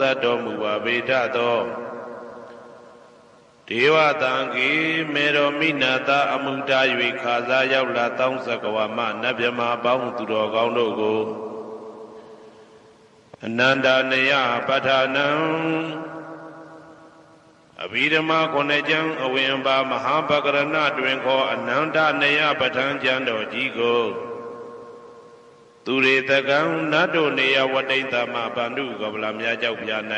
သတ်တော်မူပါဗေဒသောဒေဝတံကေမေတော်မိနာတာအမှုတာ၍ခါစားရောက်လာတောင်းစကဝါမနတ်မြမာပေါင်းသူတော်ကောင်းတို့ကိုအနန္တနယပဋ္ဌာနံအဘိဓမ္မာခုနှစ်ကျမ်းအဝင်ပါမဟာပကရဏတွင်ခေါ်အနန္တနယပဋ္ဌာန်းကျမ်းတော်ကြီးကို သူရေတကံနတ်တို့နေယဝတိတ္တမဗန္ဓုကပလာမြားကြောက်ပြ၌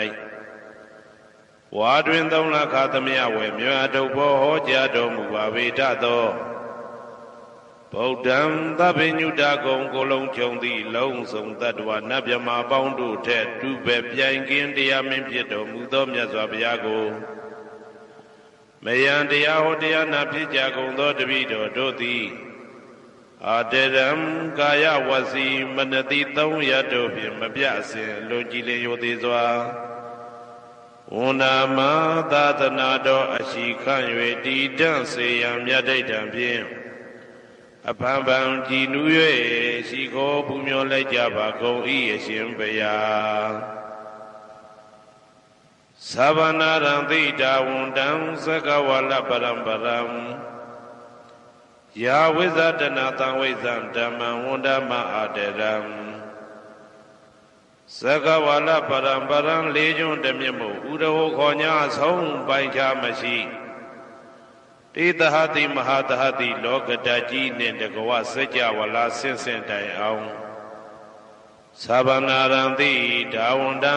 ဝါတွင်သုံးလခါသမယဝေမြတ်တုဘောဟောကြားတော်မူပါဝေဒသောဗုဒ္ဓံသဗ္ဗညုတကုံကိုလုံးခြုံသည့်လုံးစုံတ attva နတ်မြမာပေါင်းတို့ထက်တူပဲပြိုင်ကင်းတရားမင်းဖြစ်တော်မူသောမြတ်စွာဘုရားကိုမယံတရားဟောတရားနာဖြစ်ကြကုန်သောတပည့်တော်တို့သည် အာတရံကာယဝစီမနတိသုံးရတို့ဖြင့်မပြစဉ်လွန်ကြည်လင်ရိုသေစွာဝန္နာမသာသနာတော်အရှိခန့်၍တည်တံ့စေရန်မြတ်ဒိဋ္ဌံဖြင့်အဖန်ဖန်ကြည်နူး၍ရှိခိုးပူမျောလိုက်ကြပါကုန်၏အရှင်ဘုရားသဗ္ဗနာရံသိတာဝန္တံသကဝါလပရံပရံ ယာဝိဇဒနာတံဝိဇံဓမ္မံဝန္ဒမအာတရံသကဝါလပရံပရံလေးကျွန်းတမြင့်မို့ဥရဟောခေါ်ညာဆုံးပိုင်ချမရှိတေတဟတိမဟာတဟတိလောကတကြီးနှင့်တကဝစัจ java လာဆင့်ဆင့်တိုင်အောင်သဗ္ဗနာရံတိဒါဝန္တံ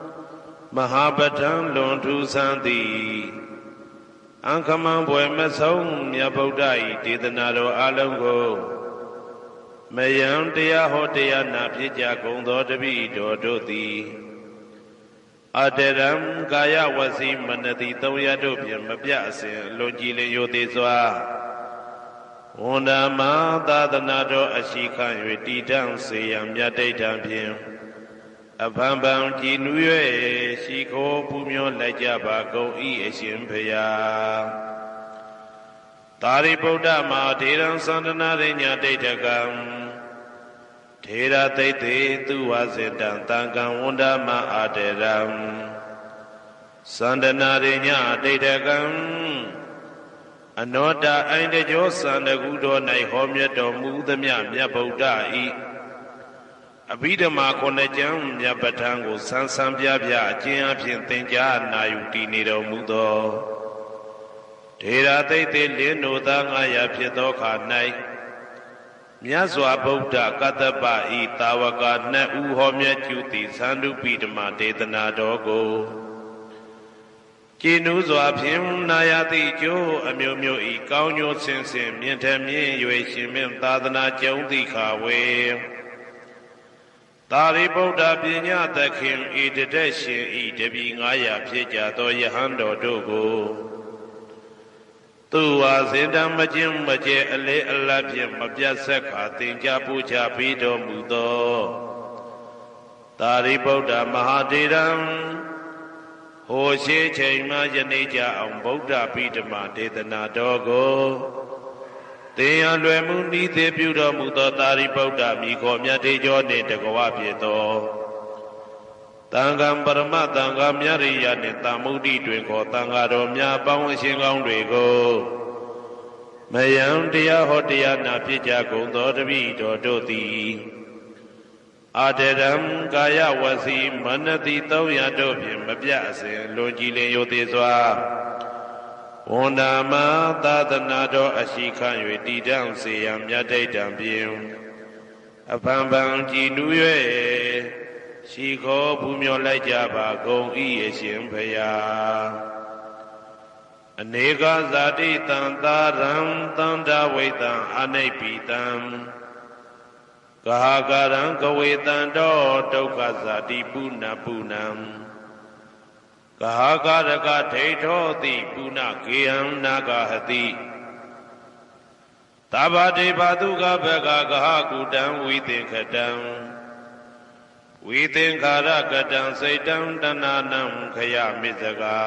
မဟာပဋ္ဌံလွန်ထူးဆန်းသည်အံခမံဘွယ်မဆုံးမြတ်ဗုဒ္ဓ၏ဒေသနာတော်အလုံးကိုမယံတရားဟောတရားနာဖြစ်ကြကုန်သောတပည့်တော်တို့သည်အတရံကာယဝစီမနတိသုံးရတို့ဖြင့်မပြအစဉ်လွန်ကြည်လင်ရိုသေစွာဝန္ဒမသာသနာတော်အရှိခံ၍တည်တံ့စေရန်မြတ်တိဋ္ဌံဖြင့် အဖန်ဖန်ကြည်နူး၍ရှိခိုးပူမျောလိုက်ကြပါကုန်၏အရှင်ဖျားသာရိပုတ္တမဟာထေရံသန္တနာရိညာတိဋ္ဌကံထေရသိတ္တေသူဝစေတံတံကံဝန္ဒမအာတေရံသန္တနာရိညာတိဋ္ဌကံအနောတအိုင်တကြောသန္တကုတော်၌ဟောမြတ်တော်မူသမျှမြတ်ဗုဒ္ဓဤ အဘိဓမ္မာခုနှစ်ကျမ်းမြတ်ပဋ္ဌာန်းကိုဆန်းဆန်းပြပြအကျဉ်းအဖြစ်သင်ကြားနာယူတည်နေတော်မူသောဒေရာသိတ်သေးလင်းတို့သား900ဖြစ်သောခါ၌မြတ်စွာဘုရားကတ္တပဤတာဝကနှစ်ဦးဟောမြတ်ကျူသည်သန္တုပိဓမ္မာဒေသနာတော်ကိုကျင်းဥစွာဖြင့်နာယတိကျိုးအမျိုးမျိုးဤကောင်းကျိုးဆင်းဆင်းမြင့်ထမြင့်၍ရှင်မင်းသာသနာကျုံတိခါဝေ သာရိပုတ္တပညာသခင်ဤတတက်ရှင်ဤတပီ900ဖြစ်ကြသောယဟန်တော်တို့ကိုသူဝါစင်တမကျင်းမကျဲအလေအလတ်ဖြင့်မပြတ်ဆက်ခါသင်ကြားပူချပြီးတော်မူသောသာရိပုတ္တမဟာတေရံဟိုရှိချိန်မှယနေ့ကြအောင်ဗုဒ္ဓပိဓမဒေသနာတော်ကို သင်ရလွယ်မှုဤသေးပြုတော်မူသောသာရိပုတ္တမိခေါ်မြတ်တေကျော်နှင့်တကဝဖြစ်သောတန်ခံပရမတန်ခါမြရိယနှင့်တာမုဒ္ဒိတွင်ခေါ်တန်ခါတော်များပေါင်းအရှင်ကောင်းတွေကိုမယံတရားဟောတရားနာဖြစ်ကြကုန်သောတပည့်တော်တို့သည်အာတရံကာယဝစီမနတိ300တို့ဖြင့်မပြအစဉ်လွန်ကြည်လင်ရိုသေစွာ ဝန္ဒာမသာသနာတော်အရှိခံ၍တည်တံ့စေရန်မြတ်ဒိဋ္ဌံဖြင့်အဖန်ဖန်ကြည်နူး၍ရှိခေါ်ပူမျောလိုက်ကြပါကုန်၏အရှင်ဖယားအနေကဇာတိတံသာရံတန္တဝိတံအနိပိတံကဟာကာရံကဝေတံတောဒုက္ခဇာတိပုဏ္ဏပုဏ္ဏံ ကဟာကာရကဒိဋ္ဌောတိပုဏ္ဏကေယံနာဂဟတိသဗ္ဗတေဘာတုကဘကကဟကုတံဝိသင်္ခတံဝိသင်္ခာရကတံစိတ်တံတဏနံခယမိစကာ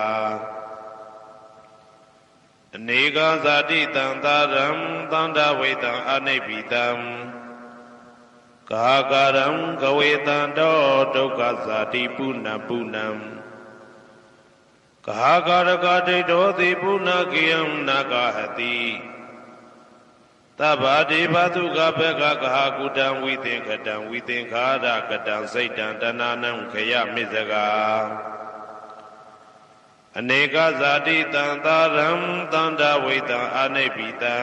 အနေကဇာတိတံသာရံသန္တာဝိတံအနိပိတံကာကာရံကဝေတံတောဒုက္ခဇာတိပုဏ္ဏပုဏ္ဏံ ကာကာရကဒိဋ္ဌောတိပုဏ္ဏကိယံနာဂဟတိသဗ္ဗတိဘာတုကဘကကဟာကုတံဝိသင်္ခတံဝိသင်္ခာရကတံစိတ်တံတဏနံခယမစ္ဆကာအနေကဇာတိတံသာရံတန္တဝိတံအာနိပိတံ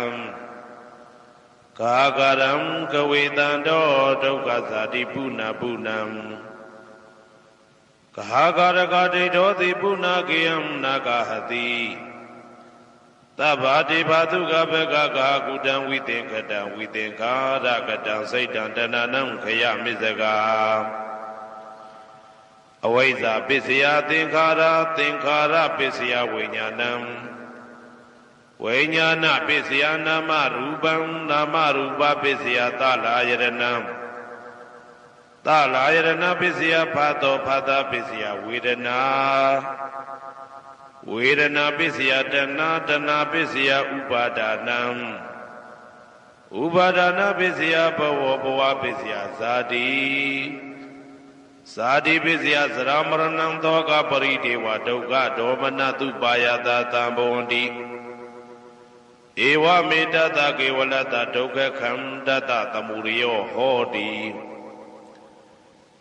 ကာကရံကဝေတံတောဒုက္ခဇာတိပုဏ္ဏပုဏ္ဏံ ကာကာရကတိတောတိပုဏ္ဏကေယံနာဂဟတိသဗ္ဗတိဘာတုကဘကကာကုတံဝိသင်္ခတံဝိသင်္ခာရကတံစိတ်တံတဏနံခယမစ္ဆကာအဝိဇ္ဇာပစ္စယသင်္ခါရသင်္ခါရပစ္စယဝိညာဏံဝိညာဏပစ္စယနာမရူပံနာမရူပပစ္စယသလာယရဏံ သလာယရဏပစ္စယဖတ်တော်ဖတ်တာပစ္စယဝေဒနာဝေဒနာပစ္စယတဏတဏပစ္စယဥပါဒာနံဥပါဒနာပစ္စယဘဝဘဝပစ္စယဇာတိဇာတိပစ္စယသရမရဏံသောကပရိဒေဝဒုက္ခဒေါမနတုပါယတာတံဘဝန္တိဧဝမေတ္တကေဝလတဒုက္ခခန္တတသမုရိယောဟောတိ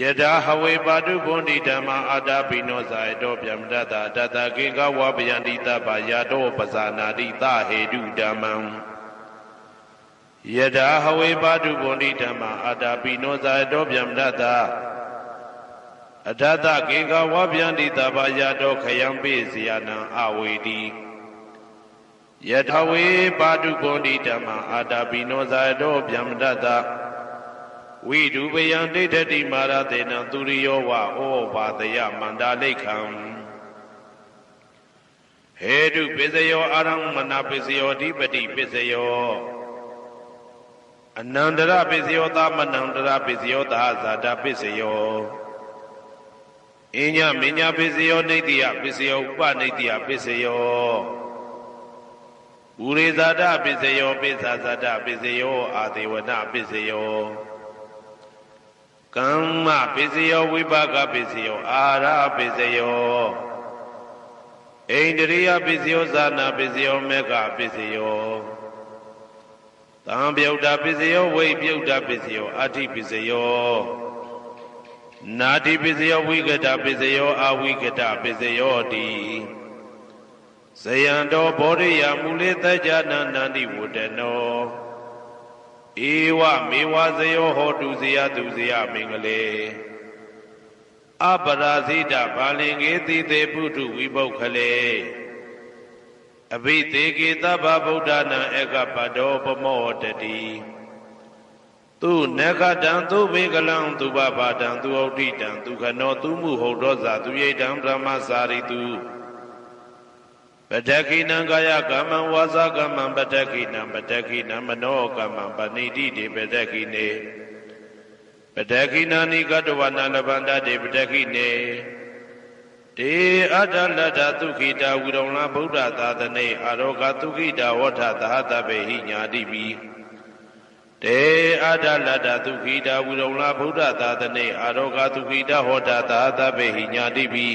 ယထာဟဝေပါတုဘုန်တိဓမ္မာအာတာပိနောဇာယတောဗျမတတတတကေကဝပယန္တိတပယာတောပဇာနာတိသဟေတုဓမ္မံယထာဟဝေပါတုဘုန်တိဓမ္မာအာတာပိနောဇာယတောဗျမတတအထတကေကဝပယန္တိတပယာတောခယံပိစီယနံအဝေတိယထဝေပါတုဘုန်တိဓမ္မာအာတာပိနောဇာယတောဗျမတတ ဝိဒုပယံဒိဋ္ဌတိမာရတေနံသူရိယောဝဩဘာတယမန္တာလိခံဟေတုပစ္စယောအာရမမနာပစ္စယောအဓိပတိပစ္စယောအနန္တရပစ္စယောသမနန္တရပစ္စယောသာဇာတပစ္စယောအညမညာပစ္စယောနေတိယပစ္စယောဥပနေတိယပစ္စယောဥရိဇာတပစ္စယောပိစ္ဆာဇာတပစ္စယောအာသေဝနပစ္စယော ကမ္မပစ္စယောဝိပါကပစ္စယောအာရပစ္စယောဣန္ဒြိယပစ္စယောဇာနာပစ္စယောမေဃပစ္စယောသံပြုတ်တာပစ္စယောဝိပြုတ်တာပစ္စယောအဋ္ဌိပစ္စယောနာတိပစ္စယောဝိကတပစ္စယောအဝိကတပစ္စယောတိဇယံတော်ဘောရိယမူလေတကြနန္တန္တိဝတ္တနော ဧဝမေဝဇယောဟောတုဇယသူဇယမင်္ဂလေအပရာဇိတဘာလင်္ကေတိတေပုထုဝိပုခလေအဘိသေကေသဗ္ဗဗုဒ္ဓနာဧကပတောပမောတတိသူနခတံသူဘေကလံသူဘဘာတံသူဩဋ္ဌိတံသူခနောသူမှုဟုတ်သောဇာသူရိတံဗြဟ္မစာရိတု ပတခိနံကာယကမ္မံဝါစာကမ္မံပတခိနံပတခိနံမနောကမ္မံပဏိတိတိပတခိနေပတခိနာနိကတဝနာလဗန္တတိပတခိနေတေအတ္တလတ္တသုခိတာဝိရုံလဗုဒ္ဓသာသနေအာရောဂသုခိတာဝဋ္ဌသဟတပေဟိညာတိပိတေအတ္တလတ္တသုခိတာဝိရုံလဗုဒ္ဓသာသနေအာရောဂသုခိတာဟောတာသဟတပေဟိညာတိပိ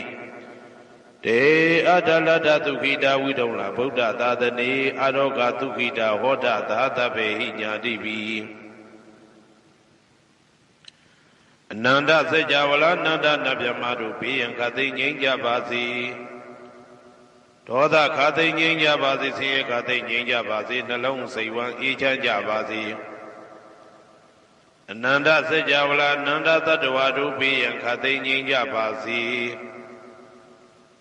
တေအတ္တလတ္တသုခိတာဝိရုံလဗုဒ္ဓသာသနေအာရောဂသုခိတာဟောတာသဟတပေဟိညာတိပိအနန္တစัจ java လာနန္ဒနဗျမတို့ဘေးရန်ခသိငြိမ်းကြပါစေဒေါသခသိငြိမ်းကြပါစေဆင်းရဲခသိငြိမ်းကြပါစေနှလုံးစိတ်ဝမ်းအေးချမ်းကြပါစေအနန္တစัจ java လာနန္ဒတတ္တဝါတို့ဘေးရန်ခသိငြိမ်းကြပါစေ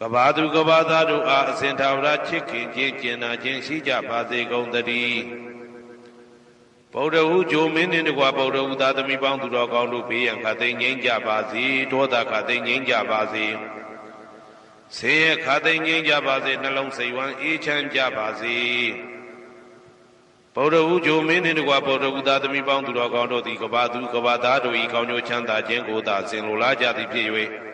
ကဘာသူကဘာသားတို့အားအစဉ်ထာဝရချစ်ခင်ခြင်းကျင်နာခြင်းရှိကြပါစေကုန်သတည်းဗုဒ္ဓဟူဂျိုမင်းနှင့်တကွာဗုဒ္ဓဟူသာသမီပေါင်းသူတော်ကောင်းတို့ဘေးရန်ခတ်သိမ်းငြိမ်းကြပါစေဒေါသခတ်သိမ်းငြိမ်းကြပါစေဆေးရခတ်သိမ်းငြိမ်းကြပါစေနှလုံးစိတ်ဝမ်းအေးချမ်းကြပါစေဗုဒ္ဓဟူဂျိုမင်းနှင့်တကွာဗုဒ္ဓဟူသာသမီပေါင်းသူတော်ကောင်းတို့သည်ကဘာသူကဘာသားတို့ဤကောင်းကျိုးချမ်းသာခြင်းကိုသာဆင်လိုလားကြသည်ဖြစ်၍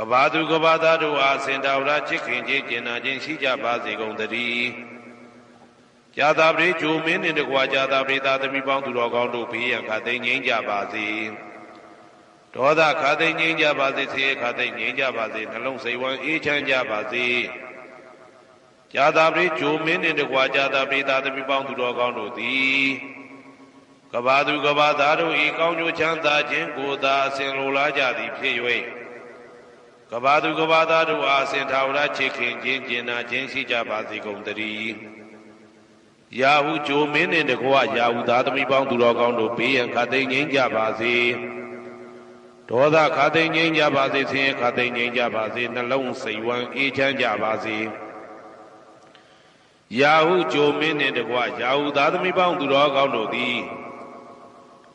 ကဘာသူကဘာသားတို့အားစင်တာဝရချစ်ခင်ခြင်းကျင်နာခြင်းရှိကြပါစေကုန်သတည်းဇာတာပရိဂျိုမင်းနှင့်တကွာဇာတာပရိသာသမီပေါင်းသူတော်ကောင်းတို့ဘေးရန်ခသိငြိမ်းကြပါစေဒေါသခသိငြိမ်းကြပါစေဆေးခသိငြိမ်းကြပါစေနှလုံးစိတ်ဝမ်းအေးချမ်းကြပါစေဇာတာပရိဂျိုမင်းနှင့်တကွာဇာတာပရိသာသမီပေါင်းသူတော်ကောင်းတို့သည်ကဘာသူကဘာသားတို့ဤကောင်းကျိုးချမ်းသာခြင်းကိုသာအစဉ်လိုလားကြသည်ဖြစ်၍ ကဘာသူကဘာသားတို့အားစင်ထာဝရချစ်ခင်ခြင်းကျင်နာခြင်းရှိကြပါစေကုန်သတည်းယာဟုဂျိုမင်းနှင့်တကွယာဟုသားသမီးပေါင်းသူတော်ကောင်းတို့ဘေးရန်ခတ်သိမ်းငြိမ်းကြပါစေဒေါသခတ်သိမ်းငြိမ်းကြပါစေဆင်းရဲခတ်သိမ်းငြိမ်းကြပါစေနှလုံးစိတ်ဝမ်းအေးချမ်းကြပါစေယာဟုဂျိုမင်းနှင့်တကွယာဟုသားသမီးပေါင်းသူတော်ကောင်းတို့သည်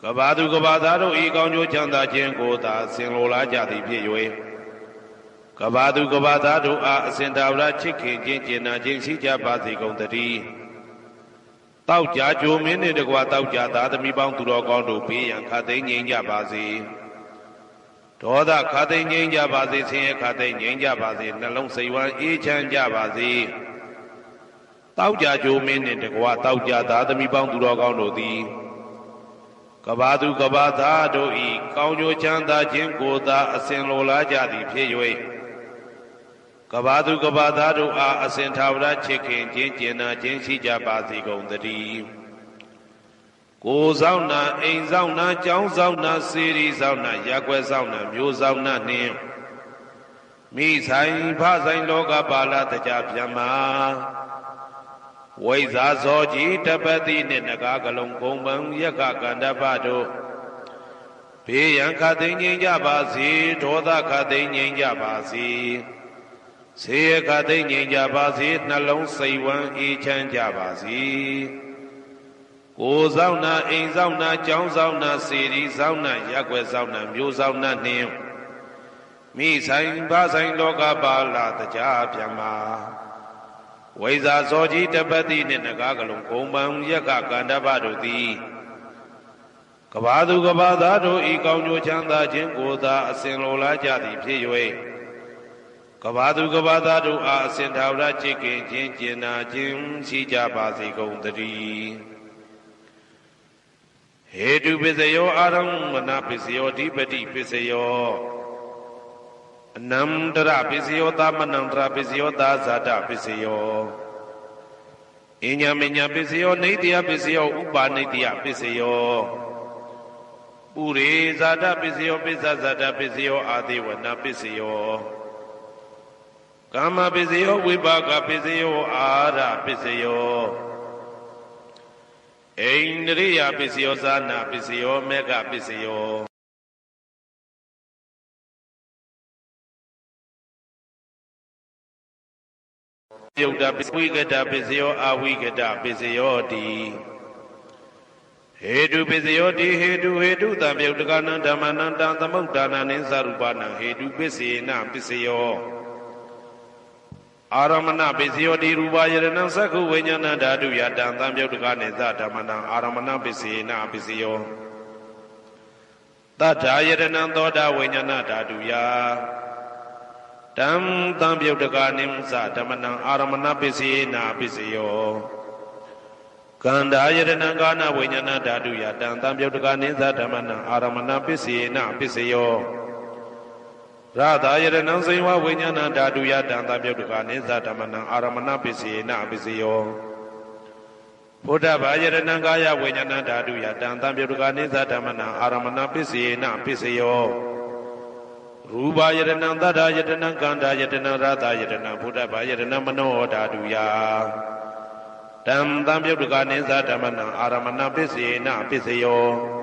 ကဘာသူကဘာသားတို့ဤကောင်းကျိုးချမ်းသာခြင်းကိုသာဆင်လိုလားကြသည်ဖြစ်၍ ကဘာသူကဘာသားတို့အားအစဉ်တာဝရချစ်ခင်ခြင်းကျင်နာခြင်းရှိကြပါစေကုန်သတည်းတောက်ကြကြိုမင်းနှင့်တကွာတောက်ကြသားသမီးပေါင်းသူတော်ကောင်းတို့ဘေးရန်ခတ်သိမ်းငြိမ်းကြပါစေဒေါသခတ်သိမ်းငြိမ်းကြပါစေဆင်းရဲခတ်သိမ်းငြိမ်းကြပါစေနှလုံးစိတ်ဝမ်းအေးချမ်းကြပါစေတောက်ကြကြိုမင်းနှင့်တကွာတောက်ကြသားသမီးပေါင်းသူတော်ကောင်းတို့သည်ကဘာသူကဘာသားတို့ဤကောင်းကျိုးချမ်းသာခြင်းကိုသာအစဉ်လိုလားကြသည်ဖြစ်၍ ကဘာသူကဘာသားတို့အားအစဉ်သာဝရချစ်ခင်ခြင်းကျင်နာခြင်းရှိကြပါစေကုန်သတည်းကိုဆောင်နာအိမ်ဆောင်နာကျောင်းဆောင်နာစေရီဆောင်နာရက်ွယ်ဆောင်နာမျိုးဆောင်နာနှင့်မိဆိုင်ဖဆိုင်လောကပါဠတကြပြမဝိဇာဇောကြီးတပတိနှင့်နဂါကလုံးကုံပံယက္ခကန္တပတို့ဘေးရန်ခသိငြိမ်ကြပါစေဒေါသခသိငြိမ်ကြပါစေ ဆေယခသိငြိမ်ကြပါစေနှလုံးစိတ်ဝမ်းအေးချမ်းကြပါစေကိုယ်ဆောင်နာအိမ်ဆောင်နာကျောင်းဆောင်နာစေရီဆောင်နာရက်ွယ်ဆောင်နာမျိုးဆောင်နာနှင့်မိဆိုင်ဘာဆိုင်လောကပါလာတကြပြမဝိဇာဇောကြီးတပတိနှင့်နဂါကလုံးဂုံပံယက္ခကန္တပတို့သည်ကဘာသူကဘာသားတို့ဤကောင်းကျိုးချမ်းသာခြင်းကိုသာအစဉ်လိုလားကြသည်ဖြစ်၍ ကဘာသူကဘာသားတို့အားအစဉ်သာဝရจิตခင်ခြင်းကျင်နာခြင်းရှိကြပါစေကုန်သတည်းဟေတုပစ္စယောအာရမဏပစ္စယောဓိပတိပစ္စယောအနန္တရပစ္စယောသမနန္တရပစ္စယောသာဇာတပစ္စယောအညမညပစ္စယောနေတယပစ္စယောဥပါနေတယပစ္စယောပုရိဇာတပစ္စယောပစ္စဇာတပစ္စယောအာတိဝနပစ္စယော ကာမပစ္စယောဝိပါကပစ္စယောအာရပစ္စယောအိန္ဒြိယပစ္စယောသာနာပစ္စယောမေဃပစ္စယောယုတ်တပစ္စဝိကတပစ္စယောအဝိကတပစ္စယောတိဟေတုပစ္စယောတိဟေတုဟေတုတံပြုတ်တကနံဓမ္မနံတံသမုဒ္ဒါနံနိသရူပနံဟေတုပစ္စေနပစ္စယော အာရမဏပစ္စယောတိရူပယရဏံသက္ခုဝိညာဏဓာတုယတံသံပြုတ်တကနိသဓမ္မနံအာရမဏပစ္စေနပစ္စယောတထာယရဏံသောတာဝိညာဏဓာတုယတံသံပြုတ်တကနိသဓမ္မနံအာရမဏပစ္စေနပစ္စယောကန္တာယရဏံကာနဝိညာဏဓာတုယတံသံပြုတ်တကနိသဓမ္မနံအာရမဏပစ္စေနပစ္စယော ရသာယရဏံစေဝဝိညာဏဓာတုယတံသံပြုတ်တကနိသဓမ္မနံအာရမဏပစ္စေနပစ္စယောဘုဒ္ဓဘာယရဏံကာယဝိညာဏဓာတုယတံသံပြုတ်တကနိသဓမ္မနံအာရမဏပစ္စေနပစ္စယောရူပယတနံသတ္တယတနံကန္တာယတနံရသယတနံဘုဒ္ဓဘာယတနံမနောဓာတုယတံသံပြုတ်တကနိသဓမ္မနံအာရမဏပစ္စေနပစ္စယော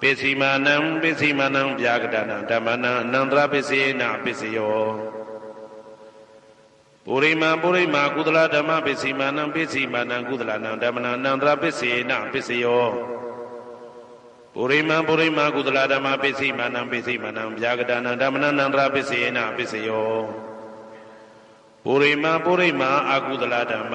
ပစ္စည်းမာနံပစ္စည်းမာနံဗျာကတနံဓမ္မနံအနန္တရပစ္စည်းနာပစ္စယောပုရိမာပုရိမာကုသလဓမ္မပစ္စည်းမာနံပစ္စည်းမာနံကုသလနံဓမ္မနံအနန္တရပစ္စည်းနာပစ္စယောပုရိမံပုရိမကုသလဓမ္မပစ္စည်းမာနံပစ္စည်းမာနံဗျာကတနာဓမ္မနန္တရာပစ္စယေနပစ္စယောပုရိမံပုရိမအကုသလဓမ္မ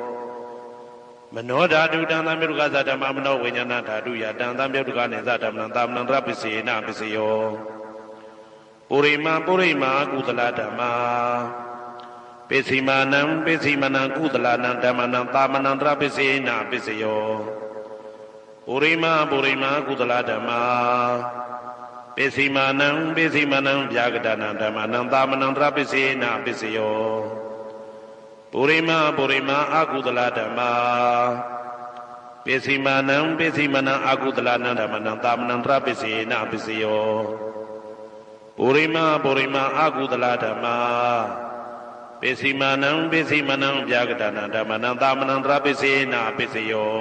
မနောဓာတုတံသံပြုတ်ကသဓမ္မမနောဝိညာဏဓာတုယတံသံပြုတ်ကနေသဓမ္မနံသာမဏံတရပစ္စေနပစ္စယောပုရိမပုရိမာကုသလဓမ္မာပစ္စည်းမာနံပစ္စည်းမနံကုသလနံဓမ္မနံတာမနံတရပစ္စယေနပစ္စယောပုရိမပုရိမကုသလဓမ္မာပစ္စည်းမာနံပစ္စည်းမနံဗျာကတနံဓမ္မနံတာမနံတရပစ္စယေနပစ္စယော ပုရိမပုရိမအကုသလဓမ္မာပစ္စည်းမာနံပစ္စည်းမနံအကုသလနံဓမ္မနံတာမနံတရပစ္စယေနပစ္စယောပုရိမပုရိမအကုသလဓမ္မာပစ္စည်းမာနံပစ္စည်းမနံဗျာကတနာဓမ္မနံသာမနံတရပစ္စေနာပစ္စယော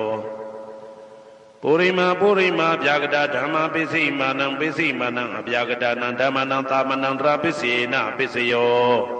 ပုရိမာပုရိမာဗျာကတဓမ္မပစ္စည်းမာနံပစ္စည်းမာနံအဗျာကတနာဓမ္မနံသာမနံတရပစ္စေနာပစ္စယော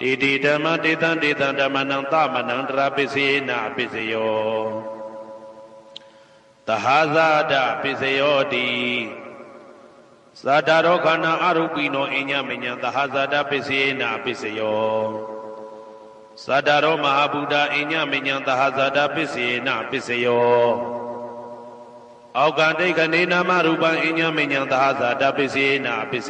တေတိဓမ္မတေတံတေတံဓမ္မနံသမဏံတရပစ္စေနပစ္စယောသဟာဇာတပစ္စယောတိသာတာရောခန္ဓာအရုပိနောအညမညံသဟာဇာတပစ္စေနပစ္စယောသတ္တရောမဟာဗုဒ္ဓအညမညံသဟာဇာတပစ္စေနပစ္စယောအောက်ကတိတ်ကနေနာမရူပံအညမညံသဟာဇာတပစ္စေနပစ္စ